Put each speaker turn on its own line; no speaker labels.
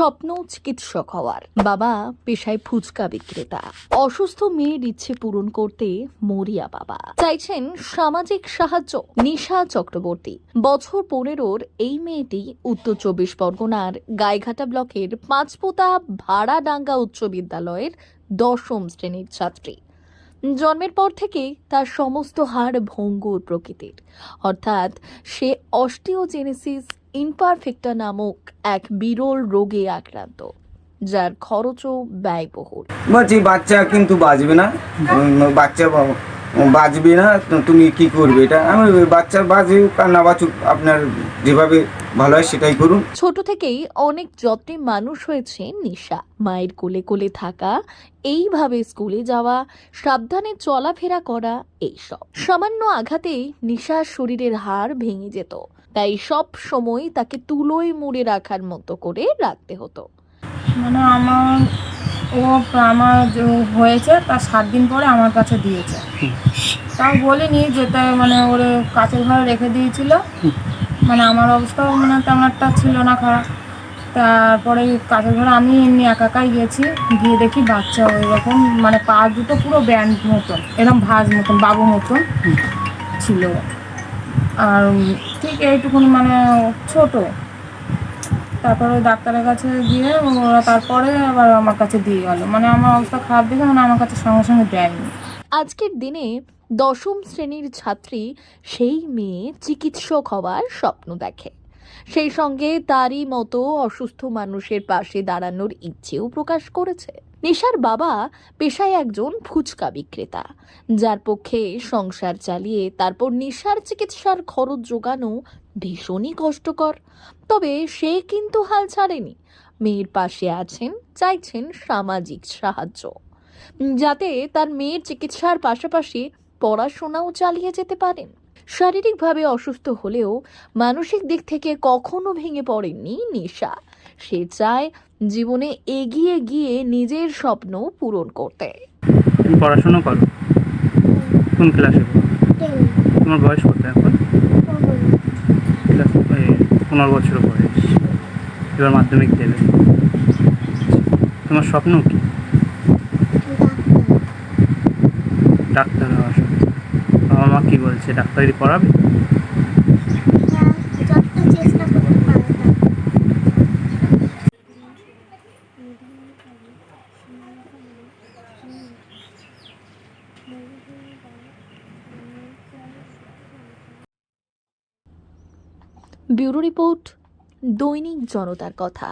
স্বপ্ন চিকিৎসক হওয়ার। বাবা পেশায় ফুচকা বিক্রেতা। অসুস্থ মেয়ের ইচ্ছে পূরণ করতে মরিয়া বাবা। চাইছেন সামাজিক সাহায্য। নিশা চক্রবর্তী। বছর পনেরোর এই মেয়েটি উত্তর চব্বিশ পরগনার গাইঘাটা ব্লকের পাঁচপোতা ভাড়াডাঙ্গা উচ্চ বিদ্যালয়ের দশম শ্রেণির ছাত্রী। জন্মের পর থেকেই তার সমস্ত হাড় ভঙ্গুর প্রকৃতির। অর্থাৎ সে অস্টিওজেনেসিস ইনপারফেক্টা নামক এক বিরল রোগে আক্রান্ত যার খরচও ব্যয়বহুল।
বলছি বাচ্চা কিন্তু বাঁচবে না। বাচ্চা বাঁচবে না তুমি কি করবে? এটা আমি বাচ্চা বাঁচুক আর না বাঁচুক আপনার যেভাবে ভালো হয় সেটাই করুন।
ছোট থেকেই অনেক যত্নে মানুষ হয়েছে নিশা। মায়ের কোলে কোলে থাকা এইভাবে স্কুলে যাওয়া সাবধানে চলাফেরা করা এইসব। সামান্য আঘাতেই নিশার শরীরের হাড় ভেঙে যেত। তাই সব সময় তাকে তুলোয় মুড়ে রাখার মতো করে রাখতে হতো।
মানে আমার ও আমার যে হয়েছে তার সাত দিন পরে আমার কাছে দিয়েছে। তাও বলিনি যেটা মানে ওরে কাছের ঘরে রেখে দিয়েছিল। মানে আমার অবস্থাও মানে তেমন একটা ছিল না খারাপ। তারপরে কাছের ঘরে আমি এমনি একা একাই গেছি গিয়ে দেখি বাচ্চা ওই রকম মানে পা দুটো পুরো ব্যান্ড মতন এরকম ভাজ মতন বাবু মতন ছিল। আর ঠিক এইটুকুন মানে ছোট। তারপরে ডাক্তারের কাছে গিয়ে ওরা তারপরে আবার আমার কাছে দিয়ে গেল। মানে আমার অবস্থা খারাপ দেখে মানে আমার কাছে সঙ্গে সঙ্গে দেয়নি।
আজকের দিনে দশম শ্রেণির ছাত্রী সেই মেয়ে চিকিৎসক হওয়ার স্বপ্ন দেখে। সেই সঙ্গে তারই মতো অসুস্থ মানুষের পাশে দাঁড়ানোর ইচ্ছেও প্রকাশ করেছে। নিশার বাবা পেশায় একজন ফুচকা বিক্রেতা, যার পক্ষে সংসার চালিয়ে তারপর নিশার চিকিৎসার খরচ জোগানো ভীষণই কষ্টকর। তবে সে কিন্তু হাল ছাড়েনি। মেয়ের পাশে আছেন, চাইছেন সামাজিক সাহায্য। যাতে তার মেয়ের চিকিৎসার পাশাপাশি পড়াশোনাও চালিয়ে যেতে পারেন। শারীরিকভাবে অসুস্থ হলেও মানসিক দিক থেকে কখনো ভেঙে পড়েননি নিশা। সে চায় জীবনে এগিয়ে গিয়ে নিজের স্বপ্ন পূরণ করতে।
তুমি পড়াশোনা করো? কোন ক্লাসে তোমার বয়স কত এখন? পনেরো। বছর বয়স। এবার মাধ্যমিক দেবে। তোমার স্বপ্ন কি? ডাক্তার। হওয়ার স্বপ্ন। বাবা বলছে ডাক্তারি পড়াবে?
ব্যুরো রিপোর্ট দৈনিক জনতার কথা।